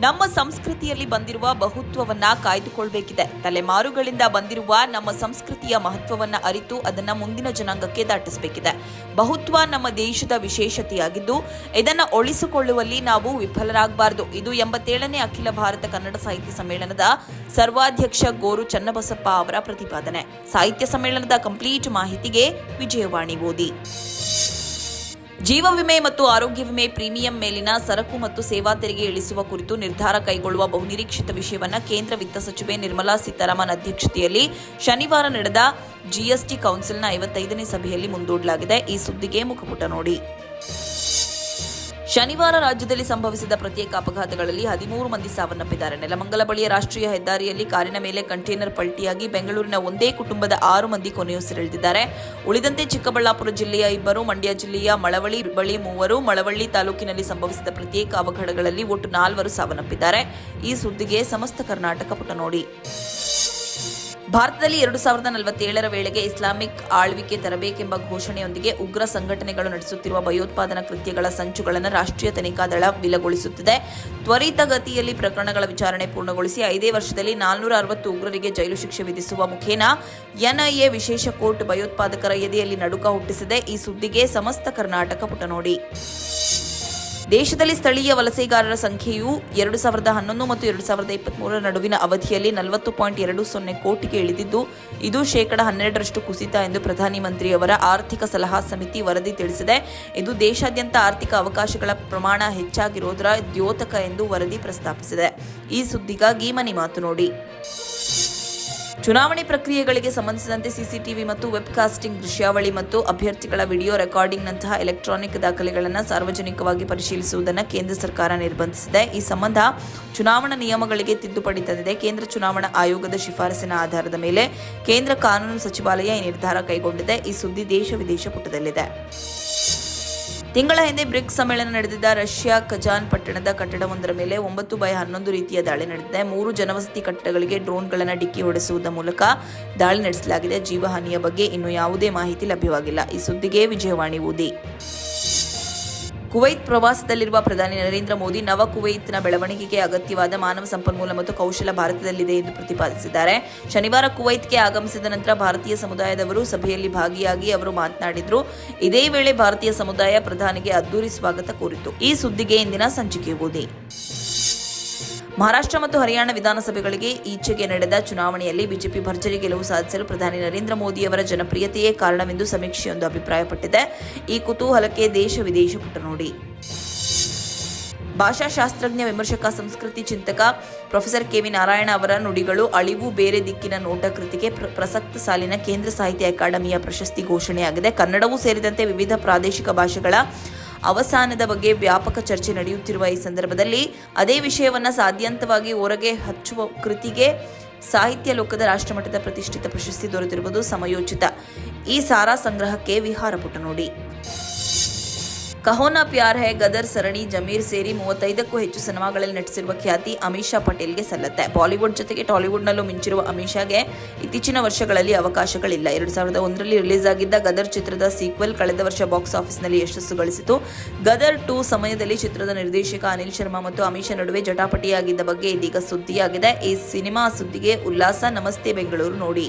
ನಮ್ಮ ಸಂಸ್ಕೃತಿಯಲ್ಲಿ ಬಂದಿರುವ ಬಹುತ್ವವನ್ನ ಕಾಯ್ದುಕೊಳ್ಬೇಕಿದೆ. ತಲೆಮಾರುಗಳಿಂದ ಬಂದಿರುವ ನಮ್ಮ ಸಂಸ್ಕೃತಿಯ ಮಹತ್ವವನ್ನ ಅರಿತು ಅದನ್ನ ಮುಂದಿನ ಜನಾಂಗಕ್ಕೆ ದಾಟಿಸಬೇಕಿದೆ. ಬಹುತ್ವ ನಮ್ಮ ದೇಶದ ವಿಶೇಷತೆಯಾಗಿದ್ದು, ಇದನ್ನ ಉಳಿಸಿಕೊಳ್ಳುವಲ್ಲಿ ನಾವು ವಿಫಲರಾಗಬಾರದು. ಇದು ಎಂಬತ್ತೇಳನೇ ಅಖಿಲ ಭಾರತ ಕನ್ನಡ ಸಾಹಿತ್ಯ ಸಮ್ಮೇಳನದ ಸರ್ವಾಧ್ಯಕ್ಷ ಗೋರು ಚನ್ನಬಸಪ್ಪ ಅವರ ಪ್ರತಿಪಾದನೆ. ಸಾಹಿತ್ಯ ಸಮ್ಮೇಳನದ ಕಂಪ್ಲೀಟ್ ಮಾಹಿತಿಗೆ ವಿಜಯವಾಣಿ ಓದಿ. ಜೀವ ವಿಮೆ ಮತ್ತು ಆರೋಗ್ಯ ವಿಮೆ ಪ್ರೀಮಿಯಂ ಮೇಲಿನ ಸರಕು ಮತ್ತು ಸೇವಾ ತೆರಿಗೆ ಇಳಿಸುವ ಕುರಿತು ನಿರ್ಧಾರ ಕೈಗೊಳ್ಳುವ ಬಹುನಿರೀಕ್ಷಿತ ವಿಷಯವನ್ನು ಕೇಂದ್ರ ವಿತ್ತ ಸಚಿವೆ ನಿರ್ಮಲಾ ಸೀತಾರಾಮನ್ ಅಧ್ಯಕ್ಷತೆಯಲ್ಲಿ ಶನಿವಾರ ನಡೆದ ಜಿಎಸ್ಟಿ ಕೌನ್ಸಿಲ್ನ ಐವತ್ತೈದನೇ ಸಭೆಯಲ್ಲಿ ಮುಂದೂಡಲಾಗಿದೆ. ಈ ಸುದ್ದಿಗೆ ಮುಖಪುಟ ನೋಡಿ. ಶನಿವಾರ ರಾಜ್ಯದಲ್ಲಿ ಸಂಭವಿಸಿದ ಪ್ರತ್ಯೇಕ ಅಪಘಾತಗಳಲ್ಲಿ ಹದಿಮೂರು ಮಂದಿ ಸಾವನ್ನಪ್ಪಿದ್ದಾರೆ. ನೆಲಮಂಗಲ ಬಳಿಯ ರಾಷ್ಟ್ರೀಯ ಹೆದ್ದಾರಿಯಲ್ಲಿ ಕಾರಿನ ಮೇಲೆ ಕಂಟೈನರ್ ಪಲ್ಟಿಯಾಗಿ ಬೆಂಗಳೂರಿನ ಒಂದೇ ಕುಟುಂಬದ ಆರು ಮಂದಿ ಕೊನೆಯುಸಿರೆಳೆದಿದ್ದಾರೆ ಉಳಿದಂತೆ ಚಿಕ್ಕಬಳ್ಳಾಪುರ ಜಿಲ್ಲೆಯ ಇಬ್ಬರು, ಮಂಡ್ಯ ಜಿಲ್ಲೆಯ ಮಳವಳ್ಳಿ ಬಳಿ ಮೂವರು, ಮಳವಳ್ಳಿ ತಾಲೂಕಿನಲ್ಲಿ ಸಂಭವಿಸಿದ ಪ್ರತ್ಯೇಕ ಅವಘಡಗಳಲ್ಲಿ ಒಟ್ಟು ನಾಲ್ವರು ಸಾವನ್ನಪ್ಪಿದ್ದಾರೆ. ಈ ಸುದ್ದಿಗೆ ಸಮಸ್ತ ಕರ್ನಾಟಕ ಪುಟ ನೋಡಿ. ಭಾರತದಲ್ಲಿ ಎರಡು ಸಾವಿರದ ನಲವತ್ತೇಳರ ವೇಳೆಗೆ ಇಸ್ಲಾಮಿಕ್ ಆಳ್ವಿಕೆ ತರಬೇಕೆಂಬ ಘೋಷಣೆಯೊಂದಿಗೆ ಉಗ್ರ ಸಂಘಟನೆಗಳು ನಡೆಸುತ್ತಿರುವ ಭಯೋತ್ಪಾದನಾ ಕೃತ್ಯಗಳ ಸಂಚುಗಳನ್ನು ರಾಷ್ಟ್ರೀಯ ತನಿಖಾ ದಳ ವಿಲಗೊಳಿಸುತ್ತಿದೆ. ತ್ವರಿತಗತಿಯಲ್ಲಿ ಪ್ರಕರಣಗಳ ವಿಚಾರಣೆ ಪೂರ್ಣಗೊಳಿಸಿ ಐದೇ ವರ್ಷದಲ್ಲಿ ನಾಲ್ನೂರ ಅರವತ್ತು ಉಗ್ರರಿಗೆ ಜೈಲು ಶಿಕ್ಷೆ ವಿಧಿಸುವ ಮುಖೇನ ಎನ್ಐಎ ವಿಶೇಷ ಕೋರ್ಟ್ ಭಯೋತ್ಪಾದಕರ ಎದೆಯಲ್ಲಿ ನಡುಕ ಹುಟ್ಟಿಸಿದೆ. ಈ ಸುದ್ದಿಗೆ ಸಮಸ್ತ ಕರ್ನಾಟಕ ಪುಟ ನೋಡಿ ದೇಶದಲ್ಲಿ ಸ್ಥಳೀಯ ವಲಸೆಗಾರರ ಸಂಖ್ಯೆಯು ಎರಡು ಸಾವಿರದ ಹನ್ನೊಂದು ಮತ್ತು ಎರಡು ಸಾವಿರದ ಇಪ್ಪತ್ಮೂರರ ನಡುವಿನ ಅವಧಿಯಲ್ಲಿ ನಲವತ್ತು ಪಾಯಿಂಟ್ ಎರಡು ಸೊನ್ನೆ ಕೋಟಿಗೆ ಇಳಿದಿದ್ದು, ಇದು ಶೇಕಡ ಹನ್ನೆರಡರಷ್ಟು ಕುಸಿತ ಎಂದು ಪ್ರಧಾನಿ ಮಂತ್ರಿಯವರ ಆರ್ಥಿಕ ಸಲಹಾ ಸಮಿತಿ ವರದಿ ತಿಳಿಸಿದೆ. ಇದು ದೇಶಾದ್ಯಂತ ಆರ್ಥಿಕ ಅವಕಾಶಗಳ ಪ್ರಮಾಣ ಹೆಚ್ಚಾಗಿರೋದರ ದ್ಯೋತಕ ಎಂದು ವರದಿ ಪ್ರಸ್ತಾಪಿಸಿದೆ. ಈ ಸುದ್ದಿಗಾಗಿ ಮನಿ ಮಾತು ನೋಡಿ. ಚುನಾವಣೆ ಪ್ರಕ್ರಿಯೆಗಳಿಗೆ ಸಂಬಂಧಿಸಿದಂತೆ ಸಿಸಿಟಿವಿ ಮತ್ತು ವೆಬ್ಕಾಸ್ಟಿಂಗ್ ದೃಶ್ಯಾವಳಿ ಮತ್ತು ಅಭ್ಯರ್ಥಿಗಳ ವಿಡಿಯೋ ರೆಕಾರ್ಡಿಂಗ್ನಂತಹ ಎಲೆಕ್ಟ್ರಾನಿಕ್ ದಾಖಲೆಗಳನ್ನು ಸಾರ್ವಜನಿಕವಾಗಿ ಪರಿಶೀಲಿಸುವುದನ್ನು ಕೇಂದ್ರ ಸರ್ಕಾರ ನಿರ್ಬಂಧಿಸಿದೆ. ಈ ಸಂಬಂಧ ಚುನಾವಣಾ ನಿಯಮಗಳಿಗೆ ತಿದ್ದುಪಡಿ ತಂದಿದೆ ಕೇಂದ್ರ ಚುನಾವಣಾ ಆಯೋಗದ ಶಿಫಾರಸಿನ ಆಧಾರದ ಮೇಲೆ ಕೇಂದ್ರ ಕಾನೂನು ಸಚಿವಾಲಯ ಈ ನಿರ್ಧಾರ ಕೈಗೊಂಡಿದೆ. ಈ ಸುದ್ದಿ ದೇಶ ವಿದೇಶ ಪುಟದಲ್ಲಿದೆ. ತಿಂಗಳ ಹಿಂದೆ ಬ್ರಿಕ್ಸ್ ಸಮ್ಮೇಳನ ನಡೆದಿದ್ದ ರಷ್ಯಾ ಕಜಾನ್ ಪಟ್ಟಣದ ಕಟ್ಟಡವೊಂದರ ಮೇಲೆ ಒಂಬತ್ತು ಬೈ ಹನ್ನೊಂದು ರೀತಿಯ ದಾಳಿ ನಡೆದಿದೆ. ಮೂರು ಜನವಸತಿ ಕಟ್ಟಡಗಳಿಗೆ ಡ್ರೋನ್ಗಳನ್ನು ಡಿಕ್ಕಿ ಹೊಡೆಸುವುದರ ಮೂಲಕ ದಾಳಿ ನಡೆಸಲಾಗಿದೆ. ಜೀವಹಾನಿಯ ಬಗ್ಗೆ ಇನ್ನೂ ಯಾವುದೇ ಮಾಹಿತಿ ಲಭ್ಯವಾಗಿಲ್ಲ. ಈ ಸುದ್ದಿಗೆ ವಿಜಯವಾಣಿ ಓದಿ ಕುವೈತ್ ಪ್ರವಾಸದಲ್ಲಿರುವ ಪ್ರಧಾನಿ ನರೇಂದ್ರ ಮೋದಿ ನವ ಕುವೈತ್ನ ಬೆಳವಣಿಗೆಗೆ ಅಗತ್ಯವಾದ ಮಾನವ ಸಂಪನ್ಮೂಲ ಮತ್ತು ಕೌಶಲ ಭಾರತದಲ್ಲಿದೆ ಎಂದು ಪ್ರತಿಪಾದಿಸಿದ್ದಾರೆ. ಶನಿವಾರ ಕುವೈತ್ಗೆ ಆಗಮಿಸಿದ ನಂತರ ಭಾರತೀಯ ಸಮುದಾಯದವರು ಸಭೆಯಲ್ಲಿ ಭಾಗಿಯಾಗಿ ಅವರು ಮಾತನಾಡಿದರು. ಇದೇ ವೇಳೆ ಭಾರತೀಯ ಸಮುದಾಯ ಪ್ರಧಾನಿಗೆ ಅದ್ದೂರಿ ಸ್ವಾಗತ ಕೋರಿತು. ಈ ಸುದ್ದಿಗೆ ಇಂದಿನ ಸಂಚಿಕೆ ಓದಿ ಮಹಾರಾಷ್ಟ್ರ ಮತ್ತು ಹರಿಯಾಣ ವಿಧಾನಸಭೆಗಳಿಗೆ ಈಚೆಗೆ ನಡೆದ ಚುನಾವಣೆಯಲ್ಲಿ ಬಿಜೆಪಿ ಭರ್ಜರಿ ಗೆಲುವು ಸಾಧಿಸಲು ಪ್ರಧಾನಿ ನರೇಂದ್ರ ಮೋದಿಯವರ ಜನಪ್ರಿಯತೆಯೇ ಕಾರಣವೆಂದು ಸಮೀಕ್ಷೆಯೊಂದು ಅಭಿಪ್ರಾಯಪಟ್ಟಿದೆ. ಈ ಕುತೂಹಲಕ್ಕೆ ದೇಶ ವಿದೇಶ ಪುಟ ನೋಡಿ ಭಾಷಾಶಾಸ್ತ್ರಜ್ಞ, ವಿಮರ್ಶಕ, ಸಂಸ್ಕೃತಿ ಚಿಂತಕ ಪ್ರೊಫೆಸರ್ ಕೆವಿ ನಾರಾಯಣ ಅವರ ನುಡಿಗಳು ಅಳಿವು ಬೇರೆ ದಿಕ್ಕಿನ ನೋಟ ಕೃತಿಗೆ ಪ್ರ- ಪ್ರಸಕ್ತ ಸಾಲಿನ ಕೇಂದ್ರ ಸಾಹಿತ್ಯ ಅಕಾಡೆಮಿಯ ಪ್ರಶಸ್ತಿ ಘೋಷಣೆಯಾಗಿದೆ. ಕನ್ನಡವೂ ಸೇರಿದಂತೆ ವಿವಿಧ ಪ್ರಾದೇಶಿಕ ಭಾಷೆಗಳ ಅವಸಾನದ ಬಗ್ಗೆ ವ್ಯಾಪಕ ಚರ್ಚೆ ನಡೆಯುತ್ತಿರುವ ಈ ಸಂದರ್ಭದಲ್ಲಿ ಅದೇ ವಿಷಯವನ್ನ ಸಾಧ್ಯಂತವಾಗಿ ಹೊರಗೆ ಹಚ್ಚುವ ಕೃತಿಗೆ ಸಾಹಿತ್ಯ ಲೋಕದ ರಾಷ್ಟ್ರಮಟ್ಟದ ಪ್ರತಿಷ್ಠಿತ ಪ್ರಶಸ್ತಿ ದೊರೆತಿರುವುದು ಸಮಯೋಚಿತ. ಈ ಸಾರಾ ಸಂಗ್ರಹಕ್ಕೆ ವಿಹಾರ ಪುಟ ನೋಡಿ. ಕಹೋನಾ ಪ್ಯಾರ್ ಹೈ, ಗದರ್ ಸರಣಿ, ಜಮೀರ್ ಸೇರಿ ಮೂವತ್ತೈದಕ್ಕೂ ಹೆಚ್ಚು ಸಿನಿಮಾಗಳಲ್ಲಿ ನಟಿಸಿರುವ ಖ್ಯಾತಿ ಅಮಿಷಾ ಪಟೇಲ್ಗೆ ಸಲ್ಲತ್ತೆ. ಬಾಲಿವುಡ್ ಜೊತೆಗೆ ಟಾಲಿವುಡ್ನಲ್ಲೂ ಮಿಂಚಿರುವ ಅಮಿಷಾಗೆ ಇತ್ತೀಚಿನ ವರ್ಷಗಳಲ್ಲಿ ಅವಕಾಶಗಳಿಲ್ಲ. ಎರಡು ಸಾವಿರದ ಒಂದರಲ್ಲಿ ರಿಲೀಸ್ ಆಗಿದ್ದ ಗದರ್ ಚಿತ್ರದ ಸೀಕ್ವೆಲ್ ಕಳೆದ ವರ್ಷ ಬಾಕ್ಸ್ ಆಫೀಸ್ನಲ್ಲಿ ಯಶಸ್ಸು ಗಳಿಸಿತು. ಗದರ್ ಟೂ ಸಮಯದಲ್ಲಿ ಚಿತ್ರದ ನಿರ್ದೇಶಕ ಅನಿಲ್ ಶರ್ಮಾ ಮತ್ತು ಅಮಿಷಾ ನಡುವೆ ಜಟಾಪಟಿಯಾಗಿದ್ದ ಬಗ್ಗೆ ಇದೀಗ ಸುದ್ದಿಯಾಗಿದೆ. ಈ ಸಿನಿಮಾ ಸುದ್ದಿಗೆ ಉಲ್ಲಾಸ. ನಮಸ್ತೆ, ಬೆಂಗಳೂರು ನೋಡಿ.